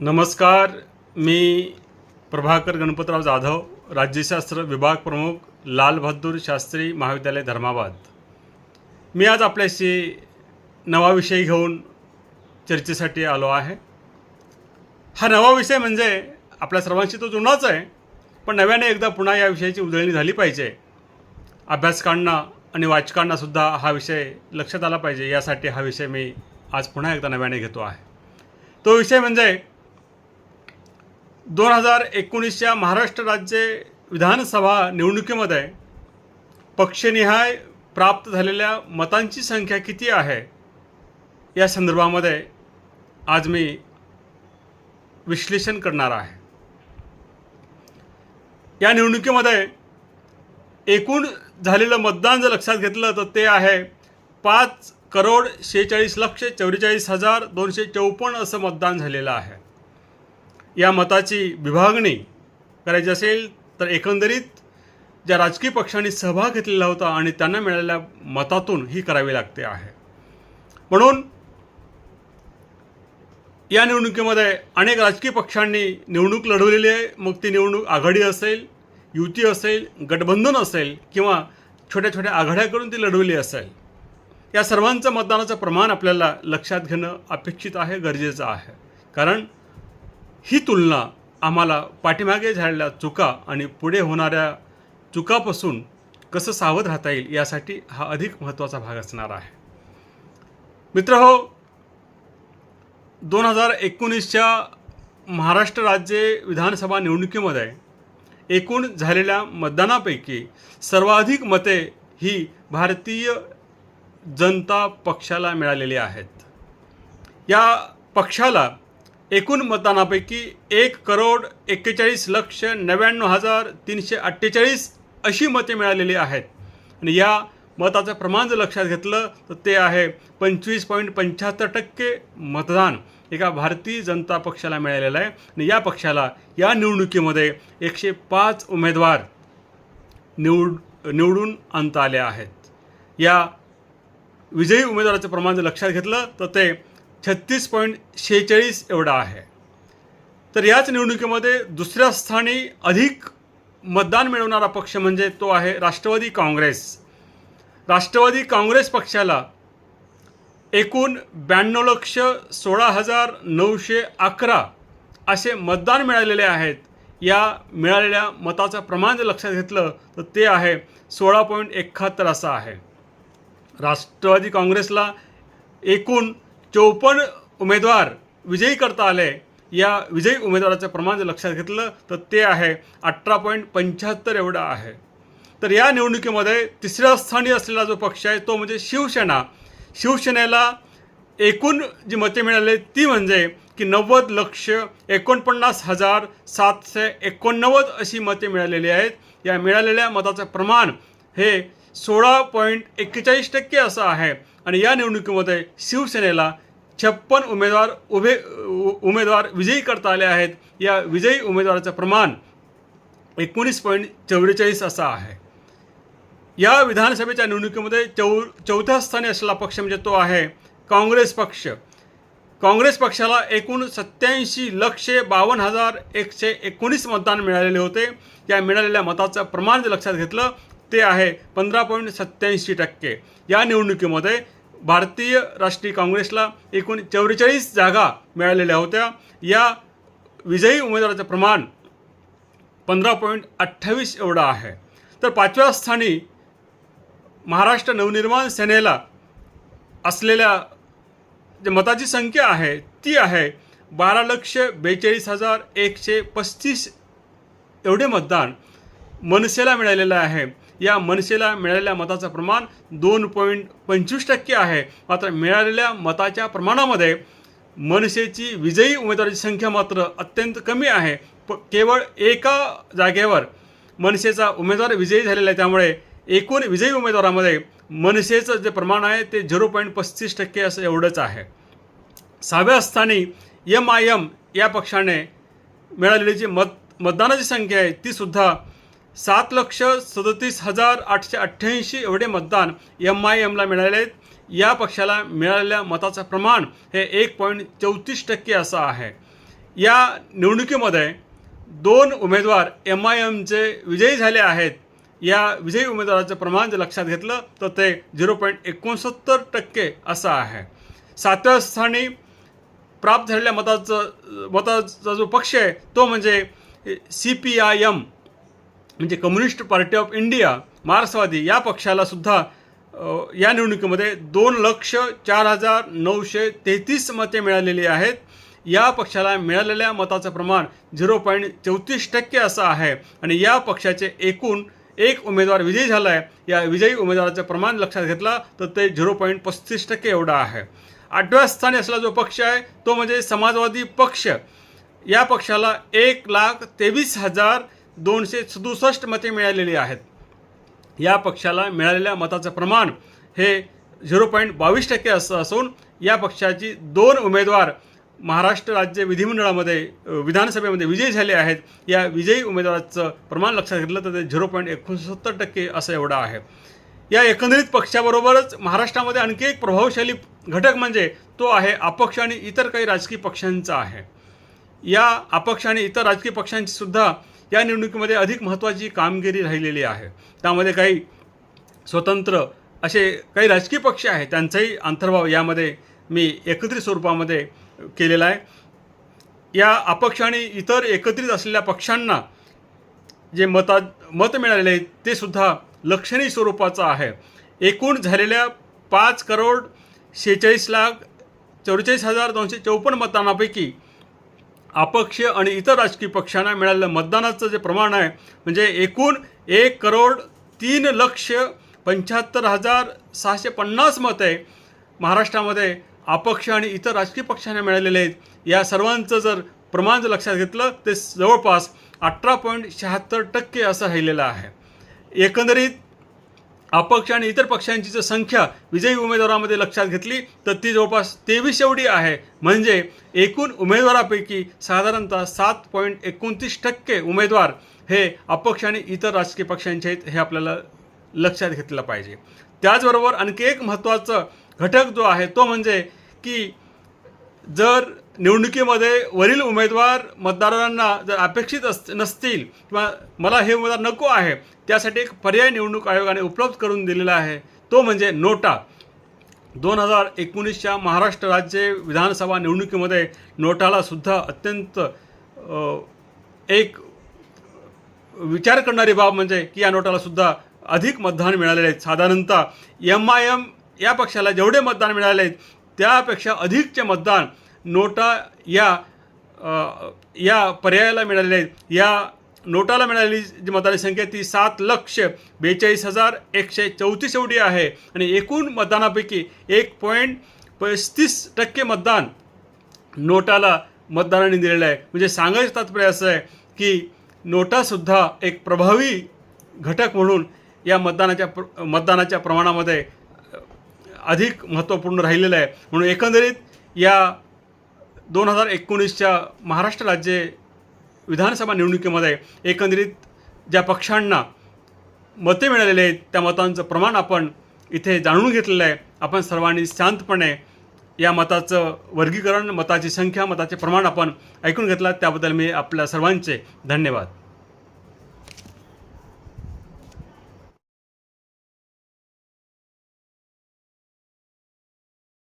नमस्कार मी प्रभाकर गणपतराव जाधव राज्यशास्त्र विभाग प्रमुख लाल बहादूर शास्त्री महाविद्यालय धर्माबाद. मी आज आपल्याशी नवा विषय घेऊन चर्चेसाठी आलो आहे. हा नवा विषय म्हणजे आपल्या सर्वांशी तो जुनाच आहे पण नव्याने एकदा पुन्हा या विषयाची उजळणी झाली पाहिजे. अभ्यासकांना आणि वाचकांनासुद्धा हा विषय लक्षात आला पाहिजे यासाठी हा विषय मी आज पुन्हा एकदा नव्याने घेतो आहे. तो विषय म्हणजे दोन हजार एकोणीसच्या महाराष्ट्र राज्य विधानसभा निवडणुकीमध्ये पक्षनिहाय प्राप्त झालेल्या मतांची संख्या किती आहे? या संदर्भामध्ये आज मी विश्लेषण करणार आहे. या निवडणुकीमध्ये एकूण झालेलं मतदान जर लक्षात घेतलं तर ते आहे पाच करोड शेहेचाळीस लक्ष चौवेचाळीस हजार दोनशे चौपन्न असं मतदान झालेलं आहे. या मताची विभागणी करायची असेल तर एकंदरीत ज्या राजकीय पक्षांनी सहभाग घेतलेला होता आणि त्यांना मिळालेल्या मतातून ही करावी लागते आहे. म्हणून या निवडणुकीमध्ये अनेक राजकीय पक्षांनी निवडणूक लढवलेली आहे. मग ती निवडणूक आघाडी असेल युती असेल गठबंधन असेल किंवा छोट्या छोट्या आघाड्या करून ती लढवली असेल. या सर्वांचं मतदानाचं प्रमाण आपल्याला लक्षात घेणं अपेक्षित आहे गरजेचं आहे. कारण ही तुलना आम्हाला पाठीमागे झालेल्या चुका आणि पुढे होणाऱ्या चुकापासून कसं सावध राहता येईल यासाठी हा अधिक महत्त्वाचा भाग असणार आहे. मित्र हो दोन हजार एकोणीसच्या महाराष्ट्र राज्य विधानसभा निवडणुकीमध्ये एकूण झालेल्या मतदानापैकी सर्वाधिक मते ही भारतीय जनता पक्षाला मिळालेली आहेत. या पक्षाला एकूण मतदानापैकी एक करोड एक्केचाळीस लक्ष नव्याण्णव हजार तीनशे अठ्ठेचाळीस अशी मते मिळालेली आहेत. आणि या मताचं प्रमाण जर लक्षात घेतलं तर ते आहे पंचवीस पॉईंट पंच्याहत्तर टक्के मतदान एका भारतीय जनता पक्षाला मिळालेलं आहे. आणि या पक्षाला या निवडणुकीमध्ये एकशे पाच उमेदवार निवड निवडून आणता आले आहेत. या विजयी उमेदवाराचं प्रमाण जर लक्षात घेतलं तर ते छत्तीस पॉईंट शेहेचाळीस एवढा आहे. तर याच निवडणुकीमध्ये दुसऱ्या स्थानी अधिक मतदान मिळवणारा पक्ष म्हणजे तो आहे राष्ट्रवादी काँग्रेस. राष्ट्रवादी काँग्रेस पक्षाला एकूण ब्याण्णव लक्ष सोळा हजार नऊशे अकरा असे मतदान मिळालेले आहेत. या मिळालेल्या मताचं प्रमाण जर लक्षात घेतलं तर ते आहे सोळा पॉईंट एकाहत्तर असं आहे. राष्ट्रवादी काँग्रेसला एकूण चौपन्न उमेदवार विजयी करता आले. या विजयी उमेदवाराचं प्रमाण जर लक्षात घेतलं तर ते आहे अठरा पॉईंट पंच्याहत्तर एवढं आहे. तर या निवडणुकीमध्ये तिसऱ्या स्थानी असलेला जो पक्ष आहे तो म्हणजे शिवसेना. शिवसेनेला एकूण जी मते मिळाली ती म्हणजे की नव्वद लक्ष एकोणपन्नास हजार सातशे एकोणनव्वद अशी मते मिळालेली आहेत. या मिळालेल्या मताचं प्रमाण हे सोळा पॉईंट एक्केचाळीस टक्के असं आहे. आणि या निवडणुकीमध्ये शिवसेनेला छप्पन उमेदवार उभे उ- उमेदवार विजयी करता आले आहेत. या विजयी उमेदवाराचं प्रमाण एकोणीस पॉईंट चौवेचाळीस असं आहे. या विधानसभेच्या निवडणुकीमध्ये चौ चौथ्या स्थानी असलेला पक्ष म्हणजे तो आहे काँग्रेस पक्ष. काँग्रेस पक्षाला एकूण सत्याऐंशी लक्ष बावन्न हजार एकशे एकोणीस मतदान मिळालेले होते. या मिळालेल्या मताचं प्रमाण जर लक्षात घेतलं ते आहे पंधरा पॉईंट सत्याऐंशी टक्के. या निवडणुकीमध्ये भारतीय राष्ट्रीय काँग्रेसला एकूण चौवेचाळीस जागा मिळालेल्या होत्या. या विजयी उमेदवाराचं प्रमाण पंधरा पॉईंट अठ्ठावीस एवढं आहे. तर पाचव्या स्थानी महाराष्ट्र नवनिर्माण सेनेला असलेल्या जे मताची संख्या आहे ती आहे बारा लक्ष बेचाळीस हजार एकशे पस्तीस एवढे मतदान मनसेला मिळालेलं आहे. या मनसेला मिळालेल्या मताचं प्रमाण दोन पॉईंट पंचवीस टक्के आहे. मात्र मिळालेल्या मताच्या प्रमाणामध्ये मनसेची विजयी उमेदवाराची संख्या मात्र अत्यंत कमी आहे. प केवळ एका जागेवर मनसेचा उमेदवार विजयी झालेला आहे. त्यामुळे एकूण विजयी उमेदवारामध्ये मनसेचं जे प्रमाण आहे ते झिरो पॉईंट पस्तीस टक्के असं एवढंच आहे. सहाव्या स्थानी एम आय एम या पक्षाने मिळालेली जी मत मतदानाची संख्या आहे ती सुद्धा सात लक्ष सदतीस हजार आठशे अठ्ठ्याऐंशी एवढे मतदान एम आय एमला मिळाले आहेत. या पक्षाला मिळालेल्या मताचं प्रमाण हे एक पॉईंट चौतीस टक्के असं आहे. या निवडणुकीमध्ये दोन उमेदवार एम आय एमचे विजयी झाले आहेत. या विजयी उमेदवाराचं प्रमाण जर लक्षात घेतलं तर ते झिरो पॉईंट एकोणसत्तर टक्के असं आहे. सातव्या स्थानी प्राप्त झालेल्या मताचं मताचा जो पक्ष आहे तो म्हणजे सी पी आय एम म्हणजे कम्युनिस्ट पार्टी ऑफ इंडिया मार्क्सवादी या पक्षाला सुद्धा या निवडणुकीमध्ये दोन लक्ष चार हजार नऊशे तेहतीस मते मिळालेली आहेत. या पक्षाला मिळालेल्या मताचं प्रमाण झिरो पॉईंट चौतीस टक्के असं आहे. आणि या पक्षाचे एकूण एक उमेदवार विजयी झाला आहे या विजयी उमेदवाराचं प्रमाण लक्षात घेतला तर ते झिरो पॉईंट पस्तीस टक्के एवढं आहे. आठव्या स्थानी असलेला जो पक्ष आहे तो म्हणजे समाजवादी पक्ष. या पक्षाला एक लाख तेवीस हजार दोनशे सदुसष्ट मते मिळालेली आहेत. या पक्षाला मिळालेल्या मताचं प्रमाण हे झिरो पॉईंट बावीस टक्के असं असून या पक्षाची दोन उमेदवार महाराष्ट्र राज्य विधिमंडळामध्ये विधानसभेमध्ये विजयी झाले आहेत. या विजयी उमेदवाराचं प्रमाण लक्षात घेतलं तर ते झिरो पॉईंट एकोणसत्तर टक्के असं एवढं आहे. या एकंदरीत पक्षाबरोबरच महाराष्ट्रामध्ये आणखी एक प्रभावशाली घटक म्हणजे तो आहे अपक्ष आणि इतर काही राजकीय पक्षांचा आहे. या अपक्ष आणि इतर राजकीय पक्षांची सुद्धा या निवडणुकीमध्ये अधिक महत्त्वाची कामगिरी राहिलेली आहे. त्यामध्ये काही स्वतंत्र असे काही राजकीय पक्ष आहेत त्यांचाही अंतर्भाव यामध्ये मी एकत्रित स्वरूपामध्ये केलेला आहे. या अपक्ष आणि इतर एकत्रित असलेल्या पक्षांना जे मता मत मिळालेले आहेत ते सुद्धा लक्षणीय स्वरूपाचं आहे. एकूण झालेल्या पाच करोड शेहेचाळीस लाख चौवेचाळीस हजार दोनशे चौपन्न मतांपैकी अपक्ष आणि इतर राजकीय पक्षांना मिळालेलं मतदानाचं जे प्रमाण आहे म्हणजे एकूण एक करोड तीन लक्ष पंच्याहत्तर हजार सहाशे पन्नास मते महाराष्ट्रामध्ये अपक्ष आणि इतर राजकीय पक्षांना मिळालेले आहेत. या सर्वांचं जर प्रमाण जर लक्षात घेतलं ते जवळपास अठरा पॉईंट शहात्तर टक्के असं राहिलेलं आहे. एकंदरीत अपक्ष आणि इतर पक्षांची जर संख्या विजयी उमेदवारामध्ये लक्षात घेतली तर ती जवळपास तेवीस एवढी आहे. म्हणजे एकूण उमेदवारापैकी साधारणतः सात पॉईंट एकोणतीस टक्के उमेदवार हे अपक्ष आणि इतर राजकीय पक्षांचे आहेत हे आपल्याला लक्षात घेतलं पाहिजे. त्याचबरोबर आणखी एक महत्त्वाचं घटक जो आहे तो म्हणजे की जर निवडणुकीमध्ये वरील उमेदवार मतदारांना जर अपेक्षित अस नसतील किंवा मला हे उमेदवार नको आहे त्यासाठी एक पर्याय निवडणूक आयोगाने उपलब्ध करून दिलेला आहे. तो म्हणजे नोटा. दोन हजार एकोणीसच्या महाराष्ट्र राज्य विधानसभा निवडणुकीमध्ये नोटाला सुद्धा अत्यंत एक विचार करणारी बाब म्हणजे की या नोटाला सुद्धा अधिक मतदान मिळालेले आहेत. साधारणतः एम आय एम या पक्षाला जेवढे मतदान मिळाले आहेत त्यापेक्षा अधिकचे मतदान नोटा या या पर्यायाला मिळालेल्या आहेत. या नोटाला मिळालेली जी मतदाराची संख्या ती सात लक्ष बेचाळीस हजार एकशे चौतीस एवढी आहे. आणि एकूण मतदानापैकी एक पॉईंट पस्तीस टक्के मतदान नोटाला मतदारांनी दिलेलं आहे. म्हणजे सांगायचं तात्पर्य असं आहे की नोटासुद्धा एक प्रभावी घटक म्हणून या मतदानाच्या प्र मतदानाच्या प्रमाणामध्ये अधिक महत्त्वपूर्ण राहिलेलं आहे. म्हणून एकंदरीत या दोन हजार एकोणीसच्या महाराष्ट्र राज्य विधानसभा निवडणुकीमध्ये एकंदरीत ज्या पक्षांना मते मिळालेले आहेत त्या मतांचं प्रमाण आपण इथे जाणून घेतलेलं आहे. आपण सर्वांनी शांतपणे या मताचं वर्गीकरण मताची संख्या मताचे प्रमाण आपण ऐकून घेतलं. त्याबद्दल मी आपल्या सर्वांचे धन्यवाद.